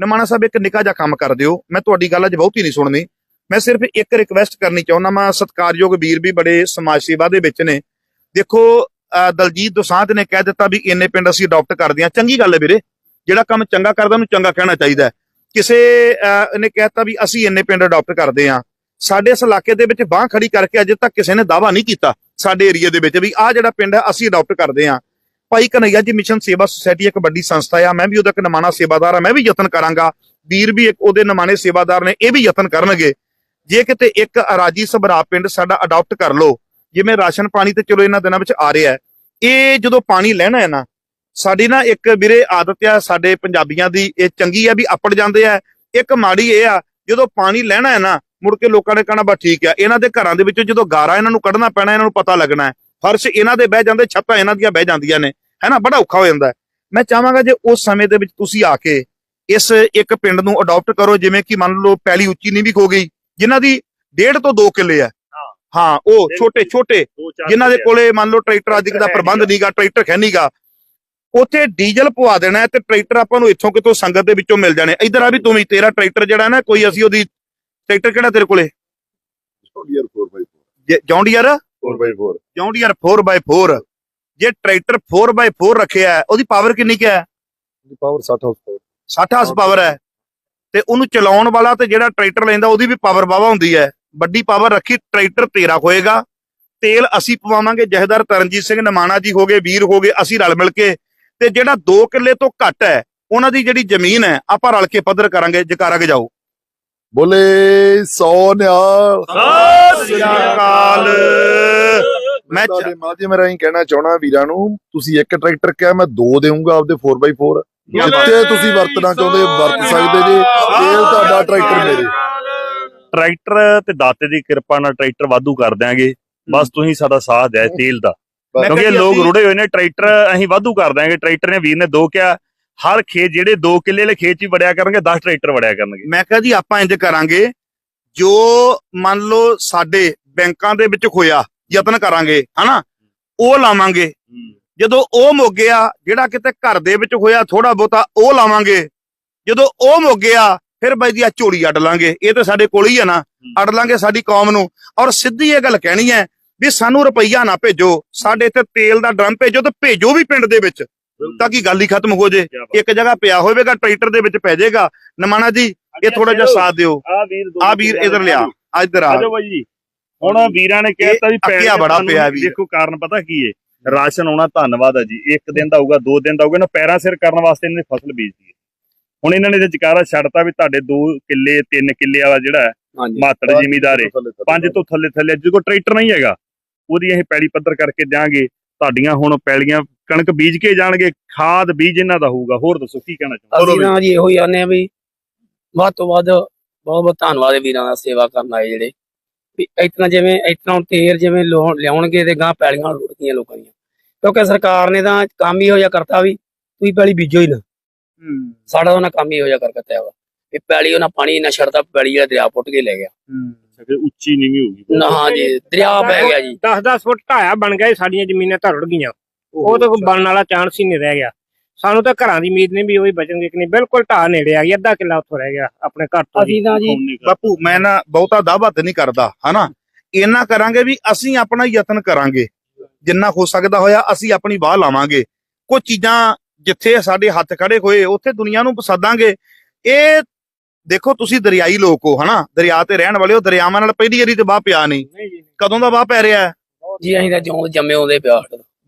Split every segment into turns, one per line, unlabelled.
ਨਮਾਣਾ ਸਾਹਿਬ ਇੱਕ ਨਿੱਕਾ ਜਿਹਾ ਕੰਮ ਕਰ ਦਿਓ। ਮੈਂ ਤੁਹਾਡੀ ਗੱਲ ਅੱਜ ਬਹੁਤੀ ਨਹੀਂ ਸੁਣਨੀ। ਮੈਂ ਸਿਰਫ ਇੱਕ ਰਿਕਵੈਸਟ ਕਰਨੀ ਚਾਹੁੰਦਾ ਮੈਂ ਸਤਿਕਾਰਯੋਗ ਵੀਰ ਵੀ ਬੜੇ ਸਮਾਜ ਸੇਵਾ ਦੇ ਵਿੱਚ ਨੇ। ਦੇਖੋ ਅਹ ਦਲਜੀਤ ਦੋਸਾਂਝ ਨੇ ਕਹਿ ਦਿੱਤਾ ਵੀ ਇੰਨੇ ਪਿੰਡ ਅਸੀਂ ਅਡਾਪਟ ਕਰਦੇ ਹਾਂ ਚੰਗੀ ਗੱਲ ਹੈ ਵੀਰੇ। ਜਿਹੜਾ ਕੰਮ ਚੰਗਾ ਕਰਦਾ ਉਹਨੂੰ ਚੰਗਾ ਕਹਿਣਾ ਚਾਹੀਦਾ ਕਿਸੇ ਅਹ, ਨੇ ਕਹਿਤਾ ਵੀ ਅਸੀਂ ਇੰਨੇ ਪਿੰਡ ਅਡਾਪਟ ਕਰਦੇ ਹਾਂ। ਸਾਡੇ ਇਸ ਇਲਾਕੇ ਦੇ ਵਿੱਚ ਬਾਹ ਖੜੀ ਕਰਕੇ ਅਜੇ ਤੱਕ ਕਿਸੇ ਨੇ ਦਾਵਾ ਨਹੀਂ ਕੀਤਾ ਸਾਡੇ ਏਰੀਆ ਦੇ ਵਿੱਚ ਵੀ ਆਹ ਜਿਹੜਾ ਪਿੰਡ ਹੈ ਅਸੀਂ ਅਡਾਪਟ ਕਰਦੇ ਹਾਂ। ਭਾਈ ਕਨਈਆ ਜੀ ਮਿਸ਼ਨ ਸੇਵਾ ਸੁਸਾਇਟੀ ਇੱਕ ਵੱਡੀ ਸੰਸਥਾ ਆ, ਮੈਂ ਵੀ ਉਹਦਾ ਇੱਕ ਨਮਾਣਾ ਸੇਵਾਦਾਰ ਆ, ਮੈਂ ਵੀ ਯਤਨ ਕਰਾਂਗਾ। ਵੀਰ ਵੀ ਇੱਕ ਉਹਦੇ ਨਮਾਣੇ ਸੇਵਾਦਾਰ ਨੇ, ਇਹ ਵੀ ਯਤਨ ਕਰਨਗੇ। ਜੇ ਕਿਤੇ ਇੱਕ ਅਰਾਜੀ ਸਭਰਾ ਪਿੰਡ ਸਾਡਾ ਅਡਾਪਟ ਕਰ ਲੋ ਜਿਵੇਂ ਰਾਸ਼ਨ ਪਾਣੀ ਤੇ ਚਲੋ ਇਹਨਾਂ ਦਿਨਾਂ ਵਿੱਚ ਆ ਰਿਹਾ ਇਹ ਜਦੋਂ ਪਾਣੀ ਲੈਣਾ ਹੈ ਨਾ, ਸਾਡੀ ਨਾ ਇੱਕ ਵੀਰੇ ਆਦਤ ਆ, ਸਾਡੇ ਪੰਜਾਬੀਆਂ ਦੀ, ਇਹ ਚੰਗੀ ਆ ਵੀ ਅੱਪੜ ਜਾਂਦੇ ਆ। ਇੱਕ ਮਾੜੀ ਇਹ ਆ, ਜਦੋਂ ਪਾਣੀ ਲੈਣਾ ਹੈ ਨਾ, ਮੁੜ ਕੇ ਲੋਕਾਂ ਨੇ ਕਹਣਾ, ਬਸ ਠੀਕ ਆ। ਇਹਨਾਂ ਦੇ ਘਰਾਂ ਦੇ ਵਿੱਚੋਂ ਜਦੋਂ ਗਾਰਾ ਇਹਨਾਂ ਨੂੰ ਕੱਢਣਾ ਪੈਣਾ, ਇਹਨਾਂ ਨੂੰ ਪਤਾ ਲੱਗਣਾ ਹੈ। ਫਰਸ਼ ਇਹਨਾਂ ਦੇ ਬਹਿ ਜਾਂਦੇ, ਛੱਤਾਂ ਇਹਨਾਂ ਦੀਆਂ ਬਹਿ ਜਾਂਦੀਆਂ ਨੇ। ਹੈਨਾ ਬੜਾ ਔਖਾ ਹੋ ਜਾਂਦਾ ਹੈ। ਮੈਂ ਚਾਹਾਂਗਾ ਜੇ ਉਸ ਸਮੇਂ ਦੇ ਵਿੱਚ ਤੁਸੀਂ ਆ ਕੇ ਇਸ ਇੱਕ ਪਿੰਡ ਨੂੰ ਅਡਾਪਟ ਕਰੋ ਜਿਵੇਂ ਕਿ ਮੰਨ ਲਓ ਪੈਲੀ ਉੱਚੀ ਨੀਵੀਂ ਹੋ ਗਈ ਜਿਨ੍ਹਾਂ ਦੀ ਡੇਢ ਤੋਂ 2 ਕਿੱਲੇ ਆ ਹਾਂ। ਉਹ ਛੋਟੇ ਛੋਟੇ ਜਿਨ੍ਹਾਂ ਦੇ ਕੋਲੇ ਮੰਨ ਲਓ ਟਰੈਕਟਰ ਆਦਿ ਦਾ ਪ੍ਰਬੰਧ ਨਹੀਂਗਾ ਟਰੈਕਟਰ ਹੈ ਨਹੀਂਗਾ ਉੱਥੇ ਡੀਜ਼ਲ ਪਵਾ ਦੇਣਾ ਹੈ ਤੇ ਟਰੈਕਟਰ ਆਪਾਂ ਨੂੰ ਇੱਥੋਂ ਕਿਤੋਂ ਸੰਗਤ ਦੇ ਵਿੱਚੋਂ ਮਿਲ ਜਾਣੇ। ਇਧਰ ਆ ਵੀ ਤੂੰ ਵੀ ਤੇਰਾ ਟਰੈਕਟਰ ਜਿਹੜਾ ਨਾ ਕੋਈ ਅਸੀਂ ਉਹਦੀ ਟਰੈਕਟਰ ਕਿਹੜਾ ਤੇਰੇ ਕੋਲੇ?
John Deere 4x4
John Deere?
4x4
John Deere 4x4 ਜੇ ਟਰੈਕਟਰ 4x4 ਰੱਖਿਆ ਹੈ, ਉਹਦੀ ਪਾਵਰ ਕਿੰਨੀ ਕੁ ਹੈ?
ਦੀ ਪਾਵਰ 60 ਹਾਰਸ
60 ਹਾਰਸ ਪਾਵਰ ਹੈ। ਤੇ ਉਹਨੂੰ ਚਲਾਉਣ ਵਾਲਾ ਤੇ ਜਿਹੜਾ ਟਰੈਕਟਰ ਲੈਂਦਾ ਉਹਦੀ ਵੀ ਪਾਵਰ ਵਾਵਾ ਹੁੰਦੀ ਹੈ। ਵੱਡੀ ਪਾਵਰ ਰੱਖੀ ਟਰੈਕਟਰ ਤੇਰਾ ਹੋਏਗਾ। ਤੇਲ ਅਸੀਂ ਪਵਾਵਾਂਗੇ ਜਹੇਦਾਰ ਤਰਨਜੀਤ ਸਿੰਘ ਨਮਾਣਾ ਜੀ ਹੋਗੇ ਵੀਰ ਹੋਗੇ ਅਸੀਂ ਰਲ ਮਿਲ ਕੇ। ਤੇ ਜਿਹੜਾ 2 ਕਿੱਲੇ ਤੋਂ ਘੱਟ ਹੈ ਉਹਨਾਂ ਦੀ ਜਿਹੜੀ ਜ਼ਮੀਨ ਹੈ ਆਪਾਂ ਰਲ ਕੇ ਪੱਧਰ ਕਰਾਂਗੇ। ਜਕਾਰਾ ਕੇ ਜਾਓ।
ਬੋਲੇ ਸੋਨਿਆਲ।
ਸਤਿ ਸ੍ਰੀ ਅਕਾਲ। ਮੈਂ
ਤੁਹਾਡੇ ਮਾਧਿਅਮ ਰਾਹੀਂ ਕਹਿਣਾ ਚਾਹਣਾ ਵੀਰਾਂ ਨੂੰ ਤੁਸੀਂ ਇੱਕ ਟਰੈਕਟਰ ਕਿਹਾ ਮੈਂ ਦੋ ਦੇਵਾਂਗਾ ਆਪਦੇ 4x4 ਜਿੱਥੇ ਤੁਸੀਂ ਵਰਤਣਾ ਚਾਹੁੰਦੇ ਵਰਤ ਸਕਦੇ ਜੇ ਤੇਲ ਤੁਹਾਡਾ ਟਰੈਕਟਰ ਮੇਰੇ।
ਟਰੈਕਟਰ ਤੇ ਦਾਤੇ ਦੀ ਕਿਰਪਾ ਨਾਲ ਟਰੈਕਟਰ ਵਾਧੂ ਕਰ ਦਿਆਂਗੇ। ਬਸ ਤੁਸੀਂ ਸਾਡਾ ਸਾਥ ਦਿਆ ਤੇਲ ਦਾ। ਕਿਉਂਕਿ ਇਹ ਲੋਕ
ਅਸੀਂ-
ਰੁੜੇ ਹੋਏ ਨੇ ਟਰੈਕਟਰ ਅਸੀਂ ਵਾਧੂ ਕਰ ਦਿਆਂਗੇ। ਟਰੈਕਟਰ ਨੇ ਵੀਰ ਨੇ ਦੋ ਕਿਹਾ ਹਰ ਖੇਤ ਜਿਹੜੇ 2 ਕਿੱਲੇ ਵਾਲੇ ਖੇਤ 'ਚ ਵੜਿਆ ਕਰਨਗੇ 10 ਟਰੈਕਟਰ ਵੜਿਆ ਕਰਨਗੇ।
ਮੈਂ ਕਿਹਾ ਜੀ ਆਪਾਂ ਇੰਜ ਕਰਾਂਗੇ ਜੋ ਮੰਨ ਲਓ ਸਾਡੇ ਬੈਂਕਾਂ ਦੇ ਵਿੱਚ ਖੋਇਆ ਯਤਨ ਕਰਾਂਗੇ ਹਨਾ? ਉਹ ਲਾਵਾਂਗੇ। ਜਦੋਂ ਉਹ ਮੁੱਕ ਗਿਆ ਜਿਹੜਾ ਕਿਤੇ ਘਰ ਦੇ ਵਿੱਚ ਹੋਇਆ ਥੋੜਾ ਬਹੁਤਾ ਉਹ ਲਾਵਾਂਗੇ। ਜਦੋਂ ਉਹ ਮੁੱਕ ਗਿਆ ਫਿਰ ਬਾਈ ਦੀ ਆ ਝੋਲੀ ਅੱਡ ਲਾਂਗੇ। ਇਹ ਤਾਂ ਸਾਡੇ ਕੋਲ ਹੀ ਆ ਨਾ। ਅੱਡ ਲਾਂਗੇ ਸਾਡੀ ਕੌਮ ਨੂੰ। ਔਰ ਸਿੱਧੀ ਇਹ ਗੱਲ ਕਹਿਣੀ ਹੈ ਵੀ ਸਾਨੂੰ ਰੁਪਈਆ ਨਾ ਭੇਜੋ। ਸਾਡੇ ਇੱਥੇ ਤੇਲ ਦਾ ਡਰਮ ਭੇਜੋ ਤੇ ਭੇਜੋ ਵੀ ਪਿੰਡ ਦੇ ਵਿੱਚ ਤਾਂ ਕਿ ਗੱਲ ਹੀ ਖਤਮ ਹੋ ਜੇ। ਇੱਕ ਜਗ੍ਹਾ ਪਿਆ ਹੋਵੇਗਾ ਟਰੈਕਟਰ ਦੇ ਵਿੱਚ ਪੈ ਜਾਏਗਾ। ਨਮਾਣਾ ਜੀ ਇਹ ਥੋੜਾ ਜਿਹਾ ਸਾਥ ਦਿਓ।
ਆ ਵੀਰ ਦੋ
ਆ ਵੀਰ ਇਧਰ ਲਿਆ। ਆ ਇੱਧਰ ਆ।
ਆਜੋ ਬਾਈ ਜੀ। ਹੁਣ ਵੀਰਾਂ ਨੇ ਕਹਿਤਾ ਵੀ ਪੈਸੇ
ਅੱਕਿਆ ਬੜਾ ਪਿਆ ਵੀਰ।
ਦੇਖੋ ਕਾਰਨ ਪਤਾ ਕੀ ਹੈ ਰਾਸ਼ਨ ਆਉਣਾ ਧੰਨਵਾਦ ਹੈ ਜੀ। ਇੱਕ ਦਿਨ ਦਾ ਹੋਊਗਾ ਦੋ ਦਿਨ ਦਾ ਹੋਊਗਾ ਨਾ ਪੈਰਾਂ ਸਿਰ ਕਰਨ ਵਾਸਤੇ ਇਹਨਾਂ ਨੇ ਫਸਲ ਬੀਜਦੀ ਹੈ ਹੁਣ ਇਹਨਾਂ ਨੇ ਤੇ ਜਕਾਰਾ ਛੱਡਤਾ ਵੀ ਤੁਹਾਡੇ 2 ਕਿੱਲੇ 3 ਕਿੱਲੇ ਵਾਲਾ ਜਿਹੜਾ ਮਾਤੜ ਜ਼ਿਮੀਦਾਰ ਹੈ ਪੰਜ ਤੋਂ ਥੱਲੇ ਥੱਲੇ ਜਿਹਦੇ ਕੋਲ ਟਰੈਕਟਰ ਨਹੀਂ ਹੈਗਾ ਉਹਦੀ ਅਸੀਂ ਪੈਲੀ ਪੱਧਰ ਕਰਕੇ ਦਿਆਂਗੇ। ਤੁਹਾਡੀਆਂ ਹੁਣ ਪੈਲੀਆਂ ਕਣਕ ਬੀਜ ਕੇ ਜਾਣਗੇ ਖਾਦ ਬੀਜ ਇਹਨਾਂ ਦਾ ਹੋਊਗਾ। ਹੋਰ ਦੱਸੋ ਕੀ ਕਹਿਣਾ ਚਾਹੁੰਦੇ
ਅਸੀਂ ਨਾ ਜੀ ਇਹੋ ਹੀ ਆਨੇ ਆ ਵੀ ਵੱਧ ਤੋਂ ਵੱਧ ਬਹੁਤ ਬਹੁਤ ਧੰਨਵਾਦ ਵੀਰਾਂ ਦਾ ਸੇਵਾ ਕਰਨ ਆਏ ਜਿਹੜੇ। ਵੀ ਇਤਨਾ ਜਿਵੇਂ ਇਤਨਾ ਤੇਰ ਜਿਵੇਂ ਲਿਆਉਣ- ਲਿਆਉਣਗੇ ਤੇ ਗਾਂ ਪੈਲੀਆਂ ਰੁੜਦੀਆਂ ਲੋਕਾਂ ਦੀਆਂ। ਕਿਉਂਕਿ ਸਰਕਾਰ ਨੇ ਤਾਂ ਕੰਮ ਹੀ ਇਹੋ ਜਿਹਾ ਕਰਤਾ ਵੀ ਤੁਸੀਂ ਪੈਲੀ ਬੀਜੋ ਹੀ ਨਾ। ਸਾਡਾ ਉਹਨਾਂ ਕੰਮ ਹੀ ਇਹੋ ਜਿਹਾ ਕਰ ਦਿੱਤਾ ਵਾ। ਵੀ ਪੈਲੀ ਉਹਨਾਂ ਪਾਣੀ ਨਾ ਛੱਡਦਾ ਪੈਲੀ ਜਿਹੜਾ ਦਰਿਆ ਪੁੱਟ ਕੇ ਲੈ ਗਿਆ।
ਫਿਰ ਉੱਚੀ ਨੀਵੀਂ ਹੋਊਗੀ
ਨਾ ਹਾਂ ਜੀ ਦਰਿਆ ਪੈ ਗਿਆ ਜੀ।
10-10 ਫੁੱਟ ਢਾਇਆ ਬਣ ਗਿਆ ਜੀ, ਸਾਡੀਆਂ ਜ਼ਮੀਨਾਂ ਤਾਂ ਰੁੜ ਗਈਆਂ। ਉਹ ਤਾਂ ਬਣਨ ਵਾਲਾ ਚਾਂਸ ਹੀ ਨਹੀਂ ਰਹਿ ਗਿਆ। ਸਾਨੂੰ ਤਾਂ ਘਰਾਂ ਦੀ ਉਮੀਦ ਨਹੀਂ ਵੀ ਉਹ ਹੀ ਬਚਣਗੇ ਕਿ ਨਹੀਂ। ਬਿਲਕੁਲ ਢਾਹ ਨੇੜੇ ਆ ਗਈ ਅੱਧਾ ਕਿੱਲਾ ਉੱਥੋਂ ਰਹਿ ਗਿਆ ਆਪਣੇ ਘਰ ਤੋਂ।
ਅਸੀਂ ਤਾਂ ਜੀ
ਬਾਪੂ ਮੈਂ ਨਾ ਬਹੁਤਾ ਦਾਅਵਾ ਤੇ ਨਹੀਂ ਕਰਦਾ ਹਨਾ? ਇੰਨਾ ਕਰਾਂਗੇ ਵੀ ਅਸੀਂ ਆਪਣਾ ਯਤਨ ਕਰਾਂਗੇ। ਜਿੰਨਾ ਹੋ ਸਕਦਾ ਹੋਇਆ ਅਸੀਂ ਆਪਣੀ ਬਾਹ ਲਾਵਾਂਗੇ। ਕੁਝ ਚੀਜ਼ਾਂ ਜਿੱਥੇ ਸਾਡੇ ਹੱਥ ਖੜੇ ਹੋਏ ਉੱਥੇ ਦੁਨੀਆ ਨੂੰ ਪਸੰਦਾਂਗੇ ਇਹ ਦੇਖੋ ਤੁਸੀਂ ਦਰਿਆਈ ਲੋਕ ਹੋ ਹਨਾ? ਦਰਿਆ ਤੇ ਰਹਿਣ ਵਾਲੇ ਹੋ ਦਰਿਆਵਾਂ ਨਾਲ ਪਹਿਲੀ ਵਾਰੀ ਤੇ ਬਾਹ ਪਿਆ ਨਹੀਂ। ਕਦੋਂ ਦਾ ਬਾਹ ਪੈ ਰਿਹਾ? ਹੈ?
ਜੀ ਅਸੀਂ ਤਾਂ ਜਿਉਂ ਜੰਮੇ ਉਹਦੇ ਪਿਆ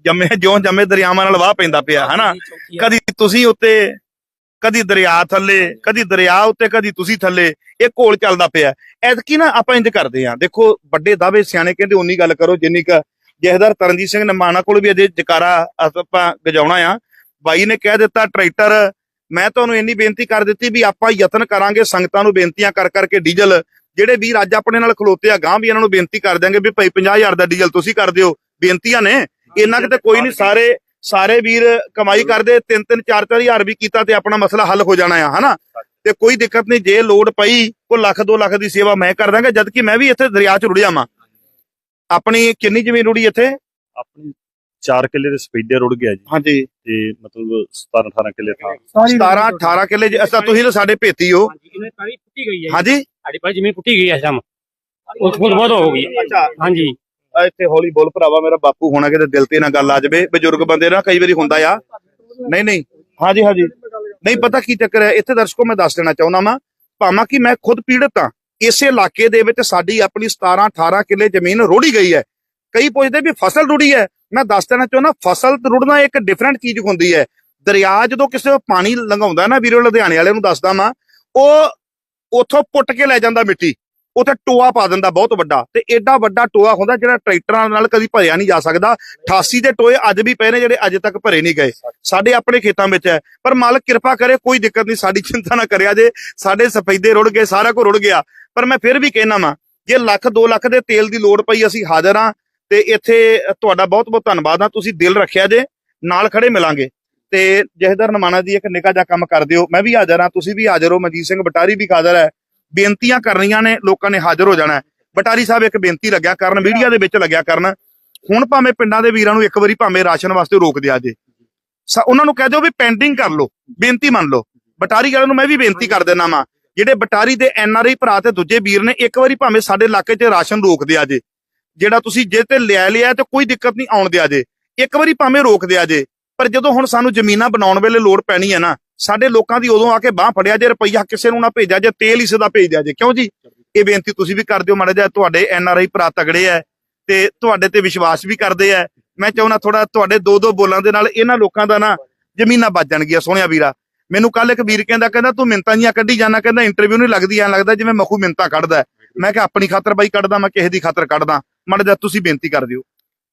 ਜੰਮੇ ਜਿਉਂ ਜੰਮੇ ਦਰਿਆਵਾਂ ਨਾਲ ਵਾਹ ਪੈਂਦਾ ਪਿਆ ਹਨਾ? ਕਦੀ ਤੁਸੀਂ ਉੱਤੇ ਕਦੀ ਦਰਿਆ ਥੱਲੇ ਕਦੀ ਦਰਿਆ ਉੱਤੇ ਕਦੀ ਤੁਸੀਂ ਥੱਲੇ ਇਹ ਘੋਲ ਚੱਲਦਾ ਪਿਆ। ਐਤਕੀ ਨਾ ਆਪਾਂ ਇੰਜ ਕਰਦੇ ਆਂ ਦੇਖੋ ਵੱਡੇ ਦਾਅਵੇ ਸਿਆਣੇ ਕਹਿੰਦੇ ਉਨੀ ਗੱਲ ਕਰੋ ਜਿੰਨੀ ਕ ਜਹਦਰ ਤਰਨਜੀਤ ਸਿੰਘ ਨਮਾਣਾ ਕੋਲ ਵੀ ਅਜੇ ਜਕਾਰਾ ਆਪਾਂ ਗਜਾਉਣਾ ਆ। ਬਾਈ ਨੇ ਕਹਿ ਦਿੱਤਾ ਟਰੈਕਟਰ ਮੈਂ ਤੁਹਾਨੂੰ ਇੰਨੀ ਬੇਨਤੀ ਕਰ ਦਿੱਤੀ ਵੀ ਆਪਾਂ ਯਤਨ ਕਰਾਂਗੇ ਸੰਗਤਾਂ ਨੂੰ ਬੇਨਤੀਆਂ ਕਰ ਕਰਕੇ ਡੀਜ਼ਲ। ਜਿਹੜੇ ਵੀਰ ਅੱਜ ਆਪਣੇ ਨਾਲ ਖਲੋਤੇ ਆ ਗਾਂ ਵੀ ਇਹਨਾਂ ਨੂੰ ਬੇਨਤੀ ਕਰ ਦਿਆਂਗੇ ਵੀ ਭਾਈ 50000 ਦਾ ਡੀਜ਼ਲ ਤੁਸੀਂ ਕਰ ਦਿਓ। ਬੇਨਤੀਆਂ ਨੇ। ਇੰਨਾ ਕਿਤੇ ਕੋਈ ਨਹੀਂ ਸਾਰੇ ਸਾਰੇ ਵੀਰ ਕਮਾਈ ਕਰਦੇ ਤਿੰਨ ਤਿੰਨ ਚਾਰ ਚਾਰ ਹਜ਼ਾਰ ਵੀ ਕੀਤਾ ਤੇ ਆਪਣਾ ਮਸਲਾ ਹੱਲ ਹੋ ਜਾਣਾ ਆ ਹਨਾ? ਤੇ ਕੋਈ ਦਿੱਕਤ ਨਹੀਂ ਜੇ ਲੋਡ ਪਈ ਕੋ ਲੱਖ 2 ਲੱਖ ਦੀ ਸੇਵਾ ਮੈਂ ਕਰ ਦਾਂਗਾ ਜਦ ਕਿ ਮੈਂ ਵੀ ਇੱਥੇ ਦਰਿਆ 'ਚ ਰੁੜਿਆ ਵਾਂ। ਆਪਣੀ ਕਿੰਨੀ ਜ਼ਮੀਨ ਰੁੜੀ ਇੱਥੇ?
ਆਪਣੀ 4 ਕਿੱਲੇ ਦੇ ਸਪੀਡੇ ਰੁੜ ਗਿਆ ਜੀ।
ਹਾਂਜੀ।
ਤੇ ਮਤਲਬ 17 18 ਕਿੱਲੇ ਥਾਂ।
17 18 ਕਿੱਲੇ ਜ- ਤੁਸੀਂ ਤਾਂ ਸਾਡੇ ਭੇਤੀ ਹੋ।
ਇਹਨੇ ਸਾਰੀ ਪੁੱਟੀ ਗਈ ਹੈ
ਹਾਂਜੀ?
ਸਾਡੀ ਭਾਈ ਜ਼ਮੀਨ ਪੁੱਟੀ ਗਈ ਹੈ ਸ਼ਾਮ। ਉਸ ਫੁੱਟ ਬਹੁਤ ਹੋ ਗਈ।
ਅੱਛਾ।
ਹਾਂਜੀ।
ਆ ਇੱਥੇ ਹੌਲੀ ਬੋਲ ਭਰਾਵਾ, ਮੇਰਾ ਬਾਪੂ ਹੋਣਾ ਕਿਤੇ ਦਿਲ ਤੇ ਨਾ ਗੱਲ ਆ ਜਾਵੇ। ਬਜ਼ੁਰਗ ਬੰਦੇ ਨਾ ਕਈ ਵਾਰੀ ਹੁੰਦਾ ਆ। ਨਹੀਂ ਨਹੀਂ। ਹਾਂਜੀ ਹਾਂਜੀ। ਨਹੀਂ, ਪਤਾ ਕੀ ਚੱਕਰ ਹੈ? ਇੱਥੇ ਦਰਸ਼ਕੋ, ਮੈਂ ਦੱਸ ਦੇਣਾ ਚਾਹੁੰਦਾ ਵਾਂ, ਭਾਵੇਂ ਕਿ ਮੈਂ ਖੁਦ ਪੀੜਤ ਹਾਂ। ਇਸੇ ਇਲਾਕੇ ਦੇ ਵਿੱਚ ਸਾਡੀ ਆਪਣੀ 17 18 ਕਿੱਲੇ ਜ਼ਮੀਨ ਰੋੜੀ ਗਈ ਹੈ। ਕਈ ਪੁੱਛਦੇ ਵੀ ਫਸਲ ਰੁੜੀ ਹੈ। ਮੈਂ ਦੱਸ ਦੇਣਾ ਚਾਹੁੰਦਾ, ਫਸਲ ਰੁੜਨਾ ਇੱਕ ਡਿਫਰੈਂਟ ਚੀਜ਼ ਹੁੰਦੀ ਹੈ। ਦਰਿਆ ਜਦੋਂ ਕਿਸੇ ਪਾਣੀ ਲੰਘਾਉਂਦਾ ਨਾ, ਵੀਰੋ, ਲੁਧਿਆਣੇ ਵਾਲੇ ਨੂੰ ਦੱਸਦਾ ਵਾਂ, ਉਹ ਉਥੋਂ ਪੁੱਟ ਕੇ ਲੈ ਜਾਂਦਾ ਮਿੱਟੀ। ਉੱਥੇ ਟੋਆ ਪਾ ਦਿੰਦਾ ਬਹੁਤ ਵੱਡਾ ਤੇ ਐਡਾ ਵੱਡਾ ਟੋਆ ਹੁੰਦਾ ਜਿਹੜਾ ਟਰੈਕਟਰਾਂ ਨਾਲ ਕਦੀ ਭਰਿਆ ਨਹੀਂ ਜਾ ਸਕਦਾ। 88 ਦੇ ਟੋਏ ਅੱਜ ਵੀ ਪਏ ਨੇ ਜਿਹੜੇ ਅੱਜ ਤੱਕ ਭਰੇ ਨਹੀਂ ਗਏ। ਸਾਡੇ ਆਪਣੇ ਖੇਤਾਂ ਵਿੱਚ ਹੈ, ਪਰ ਮਾਲਕ ਕਿਰਪਾ ਕਰੇ, ਕੋਈ ਦਿੱਕਤ ਨਹੀਂ, ਸਾਡੀ ਚਿੰਤਾ ਨਾ ਕਰਿਆ ਜੇ, ਸਾਡੇ ਸਫੈਦੇ ਰੁੜ ਗਏ, ਸਾਰਾ ਕੁਝ ਰੁੜ ਗਿਆ। ਪਰ ਮੈਂ ਫਿਰ ਵੀ ਕਹਿਣਾ ਵਾਂ, ਜੇ ਲੱਖ 2 ਲੱਖ ਦੇ ਤੇਲ ਦੀ ਲੋੜ ਪਈ, ਅਸੀਂ ਹਾਜ਼ਰ ਹਾਂ ਤੇ ਇੱਥੇ ਤੁਹਾਡਾ ਬਹੁਤ ਬਹੁਤ ਧੰਨਵਾਦ ਆ ਤੁਸੀਂ ਦਿਲ ਰੱਖਿਆ ਜੇ, ਨਾਲ ਖੜੇ ਮਿਲਾਂਗੇ। ਤੇ ਜਹਦਰ ਨਮਾਣਾ ਜੀ, ਇੱਕ ਨਿੱਕਾ ਜਿਹਾ ਕੰਮ ਕਰ ਦਿਓ, ਮੈਂ ਵੀ ਹਾਜ਼ਰ ਹਾਂ, ਤੁਸੀਂ ਵੀ ਹਾਜ਼ਰ ਹੋ, ਮਨਜੀਤ ਸਿੰਘ ਬਟਾਰੀ ਵੀ ਹਾਜ਼ਰ ਹੈ। ਬੇਨਤੀਆਂ ਕਰਨੀਆਂ ਨੇ, ਲੋਕਾਂ ਨੇ ਹਾਜ਼ਰ ਹੋ ਜਾਣਾ ਬਟਾਰੀ ਸਾਹਿਬ, ਇੱਕ ਬੇਨਤੀ ਲੱਗਿਆ ਕਰਨ, ਮੀਡੀਆ ਦੇ ਵਿੱਚ ਲੱਗਿਆ ਕਰਨ। ਹੁਣ ਭਾਵੇਂ ਪਿੰਡਾਂ ਦੇ ਵੀਰਾਂ ਨੂੰ ਇੱਕ ਵਾਰੀ ਭਾਵੇਂ ਰਾਸ਼ਨ ਵਾਸਤੇ ਰੋਕ ਦਿਆ ਜੇ। ਉਹਨਾਂ ਨੂੰ ਕਹਿ ਦਿਓ ਵੀ ਪੈਂਡਿੰਗ ਕਰ ਲਓ, ਬੇਨਤੀ ਮੰਨ ਲਓ। ਬਟਾਰੀ ਵਾਲਿਆਂ ਨੂੰ ਮੈਂ ਵੀ ਬੇਨਤੀ ਕਰ ਦੇਣਾ ਵਾਂ, ਜਿਹੜੇ ਬਟਾਰੀ ਦੇ ਐਨ ਆਰ ਆਈ ਭਰਾ ਤੇ ਦੂਜੇ ਵੀਰ ਨੇ ਇੱਕ ਵਾਰੀ ਭਾਵੇਂ ਸਾਡੇ ਇਲਾਕੇ 'ਚ ਰਾਸ਼ਨ ਰੋਕ ਦਿਆ ਜੇ। ਜਿਹੜਾ ਤੁਸੀਂ ਜੇ ਤੇ ਲੈ ਲਿਆ ਤੇ ਕੋਈ ਦਿੱਕਤ ਨਹੀਂ ਆਉਣ ਦਿਆ ਜੇ। ਇੱਕ ਵਾਰੀ ਭਾਵੇਂ ਰੋਕ ਦਿਆ ਜੇ, ਪਰ ਜਦੋਂ ਹੁਣ ਸਾਨੂੰ ਜ਼ਮੀਨਾਂ ਬਣਾਉਣ ਵੇਲੇ ਲੋੜ ਪੈਣੀ ਹੈ ਨਾ ਸਾਡੇ ਲੋਕਾਂ ਦੀ ਉਦੋਂ ਆ ਕੇ ਬਾਹ ਫੜਿਆ ਜੇ, ਰੁਪਈਆ ਕਿਸੇ ਨੂੰ ਨਾ ਭੇਜਿਆ ਜੇ, ਤੇਲ ਹੀ ਸਦਾ ਭੇਜ ਜੇ। ਕਿਉਂ ਜੀ? ਇਹ ਬੇਨਤੀ ਤੁਸੀਂ ਵੀ ਕਰ ਦਿਓ ਮਾੜਾ ਜਿਹਾ, ਤੁਹਾਡੇ ਐਨ ਆਰ ਆਈ ਭਰਾ ਤਗੜੇ ਐ ਤੇ ਤੁਹਾਡੇ ਤੇ ਵਿਸ਼ਵਾਸ ਵੀ ਕਰਦੇ ਐ। ਮੈਂ ਚਾਹੁੰਦਾ ਥੋੜਾ ਤੁਹਾਡੇ ਦੋ ਦੋ ਬੋਲਾਂ ਦੇ ਨਾਲ ਇਹਨਾਂ ਲੋਕਾਂ ਦਾ ਨਾ ਜ਼ਮੀਨਾਂ ਬਚ ਜਾਣਗੀਆਂ, ਸੋਹਣਿਆ ਵੀਰਾ। ਮੈਨੂੰ ਕੱਲ ਇੱਕ ਵੀਰ ਕਹਿੰਦਾ ਕਹਿੰਦਾ ਤੂੰ ਮਿੰਤਾਂ ਜੀਆਂ ਕੱਢੀ ਜਾਣਾ, ਕਹਿੰਦਾ ਇੰਟਰਵਿਊ ਨਹੀਂ ਲੱਗਦੀ, ਐਂ ਲੱਗਦਾ ਜਿਵੇਂ ਮਖੂ ਮਿੰਤਾਂ ਕੱਢਦਾ ਮੈਂ ਕਿਹਾ, ਆਪਣੀ ਖਾਤਰ ਬਾਈ ਕੱਢਦਾ, ਮੈਂ ਕਿਸੇ ਦੀ ਖਾਤਰ ਕੱਢਦਾ। ਮਾੜਾ ਜਿਹਾ ਤੁਸੀਂ ਬੇਨਤੀ ਕਰ ਦਿਓ।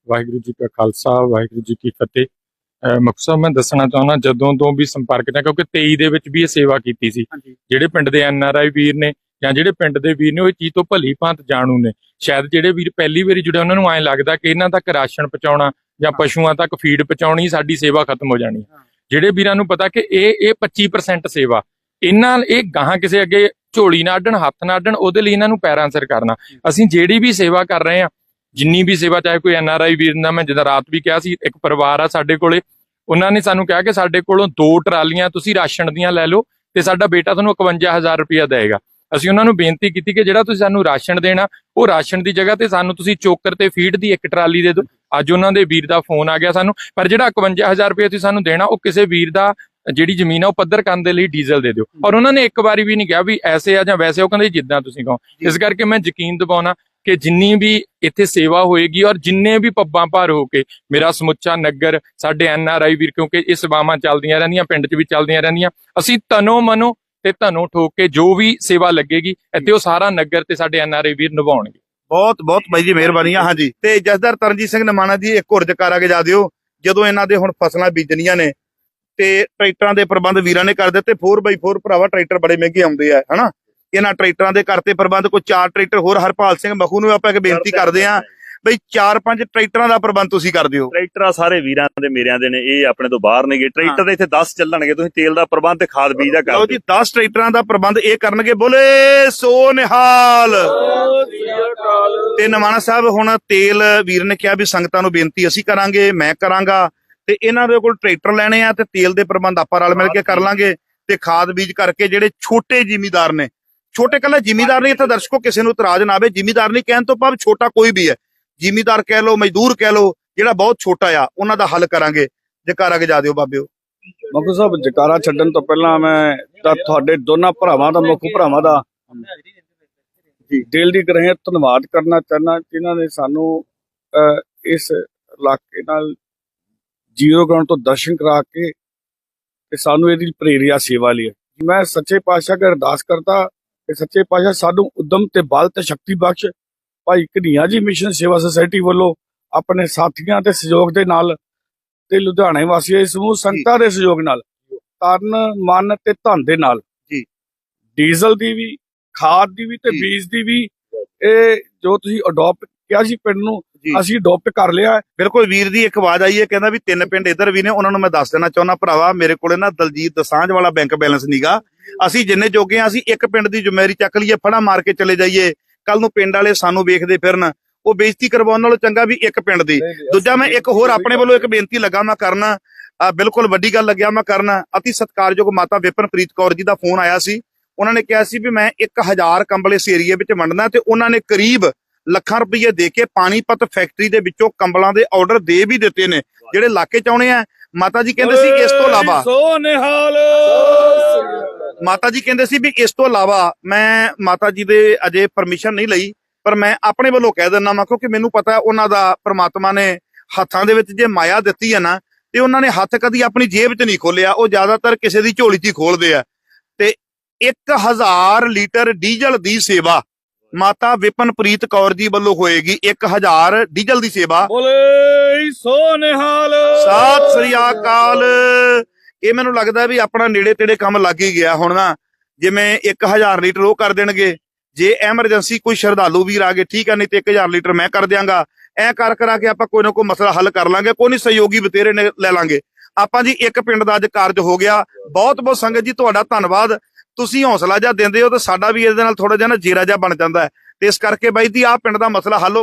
ਵਾਹਿਗੁਰੂ ਜੀ ਕਾ ਖਾਲਸਾ, ਵਾਹਿਗੁਰੂ ਜੀ ਕੀ ਫਤਿਹ। ਅਹ ਮੁਖਤਸਰ ਸਾਹਿਬ ਮੈਂ ਦੱਸਣਾ ਚਾਹੁੰਦਾ ਜਦੋਂ ਤੋਂ ਵੀ ਸੰਪਰਕ ਨੇ ਕਿਉਂਕਿ 23 ਦੇ ਵਿੱਚ ਵੀ ਇਹ ਸੇਵਾ ਕੀਤੀ ਸੀ। ਜਿਹੜੇ ਪਿੰਡ ਦੇ ਐਨ ਆਰ ਆਈ ਵੀਰ ਨੇ ਜਾਂ ਜਿਹੜੇ ਪਿੰਡ ਦੇ ਵੀਰ ਨੇ ਉਹ ਚੀਜ਼ ਤੋਂ ਭਲੀ ਭਾਂਤ ਜਾਣੂ ਨੇ। ਸ਼ਾਇਦ ਜਿਹੜੇ ਵੀਰ ਪਹਿਲੀ ਵਾਰੀ ਜੁੜੇ ਉਹਨਾਂ ਨੂੰ ਐਂ ਲੱਗਦਾ ਕਿ ਇਹਨਾਂ ਤੱਕ ਰਾਸ਼ਨ ਪਹੁੰਚਾਉਣਾ ਜਾਂ ਪਸ਼ੂਆਂ ਤੱਕ ਫੀਡ ਪਹੁੰਚਾਉਣੀ ਸਾਡੀ ਸੇਵਾ ਖਤਮ ਹੋ ਜਾਣੀ। ਜਿਹੜੇ ਵੀਰਾਂ ਨੂੰ ਪਤਾ ਕਿ ਇਹ ਇਹ 25% ਸੇਵਾ ਇਹਨਾਂ ਇਹ ਗਾਹਾਂ ਕਿਸੇ ਅੱਗੇ ਝੋਲੀ ਨਾ ਅੱਡਣ ਹੱਥ ਨਾ ਅੱਡਣ ਉਹਦੇ ਲਈ ਇਹਨਾਂ ਨੂੰ ਪੈਰਾਂ ਸਿਰ ਕਰਨਾ। ਅਸੀਂ ਜਿਹੜੀ ਵੀ ਸੇਵਾ ਕਰ ਰਹੇ ਹਾਂ ਜਿੰਨੀ ਵੀ ਸੇਵਾ, ਚਾਹੇ ਕੋਈ ਐਨ ਆਰ ਆਈ ਵੀਰ ਦਾ ਮੈਂ ਜਿੱਦਾਂ ਰਾਤ ਵੀ ਕਿਹਾ ਸੀ, ਇੱਕ ਪਰਿਵਾਰ ਆ ਸਾਡੇ ਕੋਲੇ, ਉਹਨਾਂ ਨੇ ਸਾਨੂੰ ਕਿਹਾ ਕਿ ਸਾਡੇ ਕੋਲੋਂ ਦੋ ਟਰਾਲੀਆਂ ਤੁਸੀਂ ਰਾਸ਼ਨ ਦੀਆਂ ਲੈ ਲਓ ਤੇ ਸਾਡਾ ਬੇਟਾ ਤੁਹਾਨੂੰ 51000 ਰੁਪਇਆ ਦੇਗਾ ਅਸੀਂ ਉਹਨਾਂ ਨੂੰ ਬੇਨਤੀ ਕੀਤੀ ਕਿ ਜਿਹੜਾ ਤੁਸੀਂ ਸਾਨੂੰ ਰਾਸ਼ਨ ਦੇਣਾ, ਉਹ ਰਾਸ਼ਨ ਦੀ ਜਗ੍ਹਾ ਤੇ ਸਾਨੂੰ ਤੁਸੀਂ ਚੋਕਰ ਤੇ ਫੀਡ ਦੀ ਇੱਕ ਟਰਾਲੀ ਦੇ ਦਿਓ। ਅੱਜ ਉਹਨਾਂ ਦੇ ਵੀਰ ਦਾ ਫੋਨ ਆ ਗਿਆ ਸਾਨੂੰ, ਪਰ ਜਿਹੜਾ 51000 ਰੁਪਇਆ ਤੁਸੀਂ ਸਾਨੂੰ ਦੇਣਾ, ਉਹ ਕਿਸੇ ਵੀਰ ਦਾ ਜਿਹੜੀ ਜ਼ਮੀਨ ਆ, ਉਹ ਪੱਧਰ ਕਰਨ ਦੇ ਲਈ ਡੀਜ਼ਲ ਦੇ ਦਿਓ। ਔਰ ਉਹਨਾਂ ਨੇ ਇੱਕ ਵਾਰੀ ਵੀ ਨਹੀਂ ਕਿਹਾ ਵੀ ਐਸੇ ਆ ਜਾਂ ਵੈਸੇ, ਉਹ ਕਹਿੰਦੇ ਜਿੱਦਾਂ ਤੁਸੀਂ ਕਹੋ। ਇਸ ਕਰਕੇ ਮੈਂ ਯਕੀਨ ਦਿਵਾਉਣਾ ਕਿ ਜਿੰਨੀ ਵੀ ਇੱਥੇ ਸੇਵਾ ਹੋਏਗੀ ਔਰ ਜਿੰਨੇ ਵੀ ਪੱਬਾਂ ਭਾਰ ਹੋ ਕੇ ਮੇਰਾ ਸਮੁੱਚਾ ਨਗਰ, ਸਾਡੇ ਐਨ ਆਰ ਆਈ ਵੀਰ, ਕਿਉਂਕਿ ਇਹ ਸੇਵਾਵਾਂ ਚੱਲਦੀਆਂ ਰਹਿੰਦੀਆਂ, ਪਿੰਡ 'ਚ ਵੀ ਚੱਲਦੀਆਂ ਰਹਿੰਦੀਆਂ, ਅਸੀਂ ਤਨੋ ਮਨੋ ਤੇ ਧਨੋ ਠੋਕ ਕੇ ਜੋ ਵੀ ਸੇਵਾ ਲੱਗੇਗੀ, ਇੱਥੇ ਉਹ ਸਾਰਾ ਨਗਰ ਤੇ ਸਾਡੇ ਐਨ ਆਰ ਆਈ ਵੀਰ ਨਿਭਾਉਣਗੇ।
ਬਹੁਤ ਬਹੁਤ ਬਾਈ ਜੀ ਮਿਹਰਬਾਨੀ ਆ, ਹਾਂਜੀ। ਤੇ ਜਸਦਾਰ ਤਰਨਜੀਤ ਸਿੰਘ ਨਮਾਣਾ ਜੀ, ਇੱਕ ਹੋਰ ਜਕਾਰਾ ਕੇ ਜਾ ਦਿਓ। ਜਦੋਂ ਇਹਨਾਂ ਦੇ ਹੁਣ ਫਸਲਾਂ ਬੀਜਣੀਆਂ ਨੇ, ਤੇ ਟਰੈਕਟਰਾਂ ਦੇ ਪ੍ਰਬੰਧ ਵੀਰਾਂ ਨੇ ਕਰ ਦਿੱਤੇ 4x4 ਭਰਾਵਾ, ਟਰੈਕਟਰ ਬੜੇ ਮਹਿੰਗੇ ਆਉਂਦੇ ਆ, ਹਨਾ? ਇਹਨਾਂ ਟਰੈਕਟਰਾਂ ਦੇ ਕਰਤੇ ਪ੍ਰਬੰਧ ਕੋਈ ਚਾਰ ਟਰੈਕਟਰ ਹੋਰ ਹਰਪਾਲ ਸਿੰਘ ਮਖੂ ਨੂੰ ਆਪਾਂ ਇੱਕ ਬੇਨਤੀ ਕਰਦੇ ਆ ਬਈ ਚਾਰ ਪੰਜ ਟਰੈਕਟਰਾਂ ਦਾ ਪ੍ਰਬੰਧ ਤੁਸੀਂ ਕਰ ਦਿਓ।
ਟਰੈਕਟਰ ਆ ਸਾਰੇ ਵੀਰਾਂ ਦੇ ਮੇਰਿਆਂ ਦੇ ਨੇ ਇਹ ਆਪਣੇ ਤੋਂ ਬਾਹਰ ਨੇਗੇ। ਟਰੈਕਟਰ ਦੇ ਇੱਥੇ 10 ਚੱਲਣਗੇ ਤੁਸੀਂ ਤੇਲ ਦਾ ਪ੍ਰਬੰਧ ਤੇ ਖਾਦ ਬੀਜ ਦਾ ਕਰ
ਲਓ ਜੀ 10 ਟਰੈਕਟਰਾਂ ਦਾ ਪ੍ਰਬੰਧ ਇਹ ਕਰਨਗੇ। ਬੋਲੇ ਸੋ ਨਿਹਾਲ ਤੇ ਨਵਾਣਾ ਸਾਹਿਬ ਹੁਣ ਤੇਲ ਵੀਰ ਨੇ ਕਿਹਾ ਵੀ ਸੰਗਤਾਂ ਨੂੰ ਬੇਨਤੀ ਅਸੀਂ ਕਰਾਂਗੇ ਮੈਂ ਕਰਾਂਗਾ। ਤੇ ਇਹਨਾਂ ਦੇ ਕੋਲ ਟਰੈਕਟਰ ਲੈਣੇ ਆ ਤੇ ਤੇਲ ਦੇ ਪ੍ਰਬੰਧ ਆਪਾਂ ਰਲ ਮਿਲ ਕੇ ਕਰ ਲਾਂਗੇ। ਤੇ ਖਾਦ ਬੀਜ ਕਰਕੇ ਜਿਹੜੇ ਛੋਟੇ ਜ਼ਿਮੀਦਾਰ ਨੇ ਛੋਟੇ ਕੱਲਾ ਜ਼ਿਮੀਦਾਰ ਨਹੀਂ ਇੱਥੇ ਦਰਸ਼ਕੋ ਕਿਸੇ ਨੂੰ ਇਤਰਾਜ਼ ਨਾ ਆਵੇ। ਜ਼ਿਮੀਦਾਰ ਨਹੀਂ ਕਹਿਣ ਤੋਂ ਭਾਵ ਛੋਟਾ ਕੋਈ ਵੀ ਹੈ। ਜ਼ਿਮੀਦਾਰ ਕਹਿ ਲਓ ਮਜ਼ਦੂਰ ਕਹਿ ਲਓ ਜਿਹੜਾ ਬਹੁਤ ਛੋਟਾ ਆ ਉਹਨਾਂ ਦਾ ਹੱਲ ਕਰਾਂਗੇ। ਜਕਾਰਾ ਕੇ ਜਾ ਦਿਓ ਬਾਬਿਓ।
ਮੱਕੂ ਸਾਹਿਬ ਜਕਾਰਾ ਛੱਡਣ ਤੋਂ ਪਹਿਲਾਂ ਮੈਂ ਤਾਂ ਤੁਹਾਡੇ ਦੋਨਾਂ ਭਰਾਵਾਂ ਦਾ ਮੁੱਖ ਭਰਾਵਾਂ ਦਾ ਦਿਲ ਦੀ ਗ੍ਰਹਿ ਧੰਨਵਾਦ ਕਰਨਾ ਚਾਹਨਾ ਜਿਨ੍ਹਾਂ ਨੇ ਸਾਨੂੰ ਇਸ ਇਲਾਕੇ ਨਾਲ ਜ਼ੀਰੋ ਗਰਾਊਂਡ ਤੋਂ ਦਰਸ਼ਨ ਕਰਾ ਕੇ ਤੇ ਸਾਨੂੰ ਇਹਦੀ ਪ੍ਰੇਰਿਆ ਸੇਵਾ ਲਈ ਮੈਂ ਸੱਚੇ ਪਾਤਸ਼ਾਹ ਅਰਦਾਸ ਕਰਦਾ ਕਿ ਸੱਚੇ ਪਾਤਸ਼ਾਹ ਸਾਨੂੰ ਉਦਮ ਤੇ ਬਲ ਤੇ ਸ਼ਕਤੀ ਬਖਸ਼ ਭਾਈ ਕਨ੍ਹਈਆ ਜੀ ਮਿਸ਼ਨ ਸੇਵਾ ਸੁਸਾਇਟੀ ਵੱਲੋਂ ਆਪਣੇ ਸਾਥੀਆਂ ਤੇ ਸਹਿਯੋਗ ਦੇ ਨਾਲ ਤੇ ਲੁਧਿਆਣੇ ਵਾਸੀਆਂ ਦੇ ਸਮੂਹ ਸੰਗਤਾਂ ਦੇ ਸਹਿਯੋਗ ਨਾਲ ਤਨ ਮਨ ਤੇ ਧਨ ਦੇ ਨਾਲ
ਜੀ।
ਡੀਜ਼ਲ ਦੀ ਵੀ ਖਾਦ ਦੀ ਵੀ ਤੇ। ਬੀਜ ਦੀ ਵੀ ਇਹ ਜੋ ਤੁਸੀਂ ਅਡਾਪਟ ਕਿਹਾ ਸੀ ਪਿੰਡ ਨੂੰ ਅਸੀਂ ਅਡਾਪਟ ਕਰ ਲਿਆ ਹੈ।
ਬਿਲਕੁਲ ਵੀਰ ਦੀ ਇੱਕ ਆਵਾਜ਼ ਆਈ ਹੈ ਕਹਿੰਦਾ ਵੀ ਤਿੰਨ ਪਿੰਡ ਇੱਧਰ ਵੀ ਨੇ ਉਹਨਾਂ ਨੂੰ ਮੈਂ ਦੱਸ ਦੇਣਾ ਚਾਹੁੰਦਾ ਭਰਾਵਾ ਮੇਰੇ ਕੋਲੇ ਨਾ ਦਲਜੀਤ ਦਸਾਂਝ ਵਾਲਾ ਬੈਂਕ ਬੈਲੈਂਸ ਨਹੀਂਗਾ ਅਸੀਂ ਜਿੰਨੇ ਜੋਗੇ ਆ ਅਸੀਂ ਇੱਕ ਪਿੰਡ ਦੀ ਜ਼ਿੰਮੇਵਾਰੀ ਚੱਕ ਲਈਏ ਫੜਾ ਮਾਰ ਕੇ ਚਲੇ ਜਾਈਏ। ਕੱਲ ਨੂੰ ਪਿੰਡ ਵਾਲੇ ਸਾਨੂੰ ਵੇਖਦੇ ਫਿਰਨ। ਉਹ ਬੇਇੱਜ਼ਤੀ ਕਰਵਾਉਣ ਨਾਲੋਂ ਚੰਗਾ ਵੀ ਇੱਕ ਪਿੰਡ ਦੀ। ਦੂਜਾ ਮੈਂ ਇੱਕ ਹੋਰ ਆਪਣੇ ਵੱਲੋਂ ਇੱਕ ਬੇਨਤੀ ਲੱਗਾ ਮੈਂ ਕਰਨਾ। ਅਹ ਬਿਲਕੁਲ ਵੱਡੀ ਗੱਲ ਲੱਗਿਆ ਮੈਂ ਕਰਨਾ। ਅਤੀ ਸਤਿਕਾਰਯੋਗ ਮਾਤਾ ਵਿਪਨਪ੍ਰੀਤ ਕੌਰ ਜੀ ਦਾ ਫੋਨ ਆਇਆ ਸੀ। ਉਹਨਾਂ ਨੇ ਕਿਹਾ ਸੀ ਵੀ ਮੈਂ 1000 ਕੰਬਲ ਇਸ ਏਰੀਏ ਵਿੱਚ ਵੰਡਣਾ ਤੇ ਉਹਨਾਂ ਨੇ ਕਰੀਬ ਲੱਖਾਂ ਰੁਪਏ ਦੇ ਕੇ ਪਾਣੀਪਤ ਫੈਕਟਰੀ ਦੇ ਵਿੱਚੋਂ ਕੰਬਲਾਂ ਦੇ ਆਰਡਰ ਦੇ ਵੀ ਦਿੱਤੇ ਨੇ ਜਿਹੜੇ ਇਲਾਕੇ ਚ ਆਉਣੇ ਆ। ਮਾਤਾ ਜੀ ਕਹਿੰਦੇ ਸੀ ਇਸ ਤੋਂ ਇਲਾਵਾ
ਸੋ ਨਿਹਾਲ
ਮਾਤਾ ਜੀ ਕਹਿੰਦੇ ਸੀ ਵੀ ਇਸ ਤੋਂ ਇਲਾਵਾ ਮੈਂ ਮਾਤਾ ਜੀ ਦੇ ਅਜੇ ਪਰਮਿਸ਼ਨ ਨਹੀਂ ਲਈ ਪਰ ਮੈਂ ਆਪਣੇ ਵੱਲੋਂ ਕਹਿ ਦਿੰਦਾ ਮੈਂ ਕਿਉਂਕਿ ਮੈਨੂੰ ਪਤਾ ਉਹਨਾਂ ਦਾ ਪ੍ਰਮਾਤਮਾ ਨੇ ਹੱਥਾਂ ਦੇ ਵਿੱਚ ਜੇ ਮਾਇਆ ਦਿੱਤੀ ਹੈ ਨਾ ਤੇ ਉਹਨਾਂ ਨੇ ਹੱਥ ਕਦੀ ਆਪਣੀ ਜੇਬ 'ਚ ਨਹੀਂ ਖੋਲਿਆ ਉਹ ਜ਼ਿਆਦਾਤਰ ਕਿਸੇ ਦੀ ਝੋਲੀ 'ਚ ਹੀ ਖੋਲਦੇ ਆ। ਤੇ 1000 ਲੀਟਰ ਡੀਜ਼ਲ ਦੀ ਸੇਵਾ ਮਾਤਾ ਵਿਪਨਪ੍ਰੀਤ ਕੌਰ ਜੀ ਵੱਲੋਂ ਹੋਏਗੀ 1000 ਡੀਜ਼ਲ ਦੀ ਸੇਵਾ।
ਬੋਲੇ ਸੋ ਨਿਹਾਲ
ਸਤਿ ਸ੍ਰੀ ਅਕਾਲ। ਇਹ ਮੈਨੂੰ ਲੱਗਦਾ ਵੀ ਆਪਣਾ ਨੇੜੇ ਤੇੜੇ ਕੰਮ ਲੱਗ ਹੀ ਗਿਆ ਹੁਣ ਨਾ ਜਿਵੇਂ 1000 ਲੀਟਰ ਉਹ ਕਰ ਦੇਣਗੇ। ਜੇ ਐਮਰਜੈਂਸੀ ਕੋਈ ਸ਼ਰਧਾਲੂ ਵੀਰ ਆ ਗਏ ਠੀਕ ਹੈ ਨਹੀਂ ਤੇ 1000 ਲੀਟਰ ਮੈਂ ਕਰ ਦਿਆਂਗਾ। ਐ ਕਰ ਕਰਾ ਕੇ ਆਪਾਂ ਕੋਈ ਨਾ ਕੋਈ ਮਸਲਾ ਹੱਲ ਕਰ ਲਾਂਗੇ ਕੋਈ ਨਹੀਂ ਸਹਿਯੋਗੀ ਬਤੇਰੇ ਨੇ ਲੈ ਲਾਂਗੇ। ਆਪਾਂ ਜੀ ਇੱਕ ਪਿੰਡ ਦਾ ਅੱਜ ਕਾਰਜ ਹੋ ਗਿਆ। ਬਹੁਤ ਬਹੁਤ ਸੰਗਤ ਜੀ ਤੁਹਾਡਾ ਧੰਨਵਾਦ। ਤੁਸੀਂ ਹੌਸਲਾ ਜਿਹਾ ਦਿੰਦੇ ਹੋ ਤਾਂ ਸਾਡਾ ਵੀ ਇਹਦੇ ਨਾਲ ਥੋੜਾ ਜਿਹਾ ਨਾ ਜੀਰਾ ਜਿਹਾ ਬਣ ਜਾਂਦਾ ਹੈ। ਤੇ ਇਸ ਕਰਕੇ ਬਾਈ ਜੀ ਆਹ ਪਿੰਡ ਦਾ ਮਸਲਾ ਹੱਲ ਹੋ ਗਿਆ।